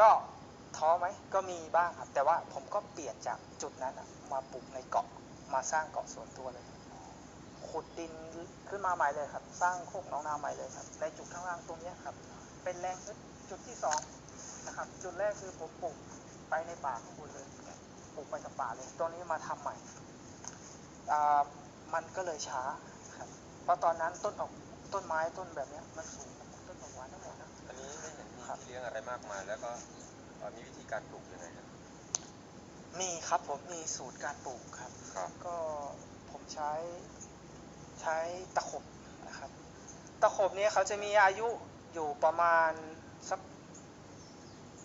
ก็ท้อไหมก็มีบ้างครับ แต่ว่าผมก็เปลี่ยนจากจุดนั้นมาปลูกในเกาะมาสร้างเกาะส่วนตัวเลย ขุดดินขึ้นมาใหม่เลยครับ สร้างโคกหน้องนาใหม่เลยครับ ในจุดข้างล่างตรงนี้ครับ เป็นแรงจุดที่สองนะครับ จุดแรกคือผมปลูกไปในป่าของคุณเลยปลูกไปกับป่าเลยตัวนี้มาทำใหม่ มันก็เลยช้าครับเพราะตอนนั้นต้นออกต้นไม้ต้นแบบนี้มันสูง แล้วก็เอ่อมีวิธีการปลูกยังไงครับ มีครับผมมีสูตรการปลูกครับครับ ก็ผมใช้ใช้ตะขบนะครับ ตะขบเนี่ยเขาจะมีอายุอยู่ประมาณสัก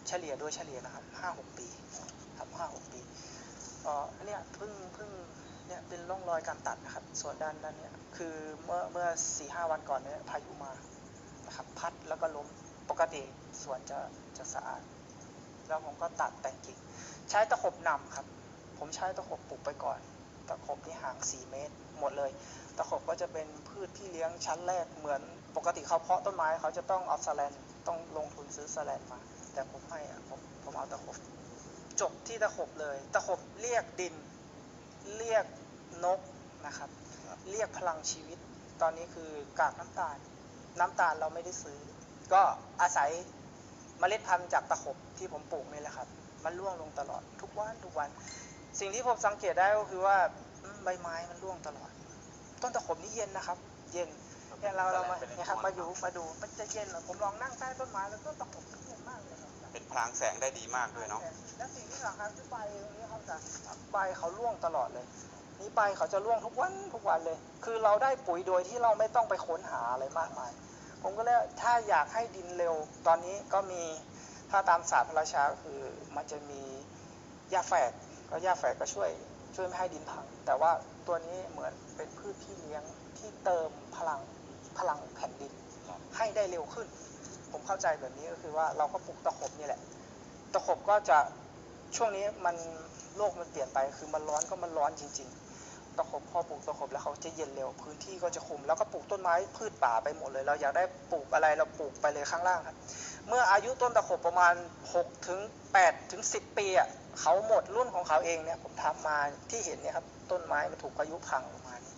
เฉลี่ยโดยเฉลี่ยนะครับห้าหกปีครับห้าหกปีเอ่ออันเนี้ยเพิ่งเพิ่งเนี่ยเป็นร่องรอยการตัดนะครับ ส่วนด้านด้านเนี้ยคือเมื่อเมื่อสี่ห้าวันก่อนเนี่ยพายุมานะครับ พัดแล้วก็ล้ม ปกติสวนจะจะสะอาด แล้วผมก็ตัดแต่งกิ่ง ใช้ตะขบนำครับ ผมใช้ตะขบปลูกไปก่อน ตะขบนี่ห่าง 4 เมตร หมดเลย ตะขบก็จะเป็นพืชที่เลี้ยงชั้นแรกเหมือน ปกติเขาเพาะต้นไม้เขาจะต้องเอาสแลนต้องลงทุนซื้อสแลนมา แต่ผมไม่ผมผมเอาตะขบ จบที่ตะขบเลย ตะขบเรียกดิน เรียกนกนะครับ เรียกพลังชีวิต ตอนนี้คือกากน้ำตาล น้ำตาลเราไม่ได้ซื้อ ก็อาศัยเมล็ดพันธุ์จากตะขบที่ผมปลูกนี่แหละครับ มันร่วงลงตลอดทุกวันทุกวัน สิ่งที่ผมสังเกตได้ก็คือว่าอืมใบไม้มันร่วงตลอด ต้นตะขบนี่เย็นนะครับ เย็นเนี่ยเราเรามาเนี่ยครับมาอยู่มาดูมันจะเย็นเหรอผมลองนั่งใต้ต้นไม้แล้วต้นตะขบเย็นมากเลยครับเป็นพลางแสงได้ดีมากด้วยเนาะแล้วสิ่งที่สำคัญคือใบตรงนี้เขาจะใบเขาร่วงตลอดเลยนี่ใบเขาจะร่วงทุกวันทุกวันเลย คือเราได้ปุ๋ยโดยที่เราไม่ต้องไปค้นหาอะไรมากมาย ผมก็เลยถ้าอยากให้ดินเร็ว ตอนนี้ก็มีถ้าตามศาสตร์พระราชาคือมันจะมีหญ้าแฝกก็หญ้าแฝกก็ช่วยช่วยไม่ให้ดินพัง แต่ว่าตัวนี้เหมือนเป็นพืชที่เลี้ยงที่เติมพลังพลังแผ่นดินให้ได้เร็วขึ้น ผมเข้าใจแบบนี้ก็คือว่าเราก็ปลูกตะขบนี่แหละ ตะขบก็จะช่วงนี้มันโลกมันเปลี่ยนไปคือมันร้อนก็มันร้อนจริง ๆ ตะขบพอปลูกตะขบแล้วเขาจะเย็นเร็วพื้นที่ก็จะคุม แล้วก็ปลูกต้นไม้พืชป่าไปหมดเลย เราอยากได้ปลูกอะไรเราปลูกไปเลยข้างล่างครับเมื่ออายุต้นตะขบประมาณ6ถึง8ถึง10 ปีอะเขาหมดรุ่นของเขาเองเนี่ยผมทำมาที่เห็นเนี่ยครับต้นไม้มันถูกพายุพังประมาณนี้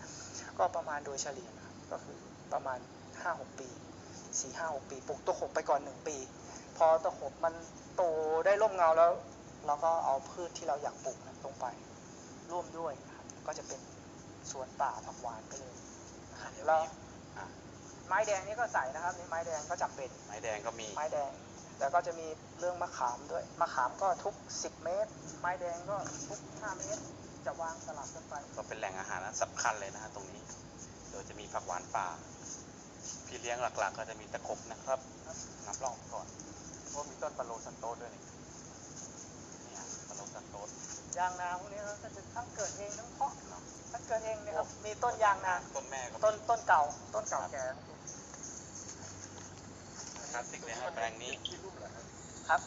ก็ประมาณโดยเฉลี่ยก็คือประมาณ 5-6 ปี 4 5 6 ปีปลูกตะขบไปก่อน 1 ปี พอตะขบมันโตได้ร่มเงาแล้ว เราก็เอาพืชที่เราอยากปลูกนั้นลงไปร่วมด้วยครับ ก็จะเป็นสวนป่าผักหวานไปเลยนะครับแล้วอะไม้แดงนี่ก็ใส่นะครับนี่ไม้แดงก็จำเป็น ไม้แดงก็มี ไม้แดงแต่ก็จะมีเรื่องมะขามด้วย มะขามก็ทุก 10 เมตร ไม้แดงก็ทุก 5 เมตร จะวางสลับกันไป ก็เป็นแหล่งอาหารสำคัญเลยนะฮะตรงนี้ โดยจะมีผักหวานป่า พี่เลี้ยงหลักๆ ก็จะมีตะขบนะครับนับร่องก่อนเพราะมีต้นปาโลซันโตสด้วยนี่เนี่ย ปาโลซันโตสยางนาพวกนี้ก็จะทั้งเกิดเองทั้งเพาะเนาะทั้งเกิดเองเนี่ยครับ มีต้นยางนา ต้นแม่ก็ต้นต้นเก่า ต้นเก่าแก่คลาสสิกเลยฮะแปลงนี้ ครับ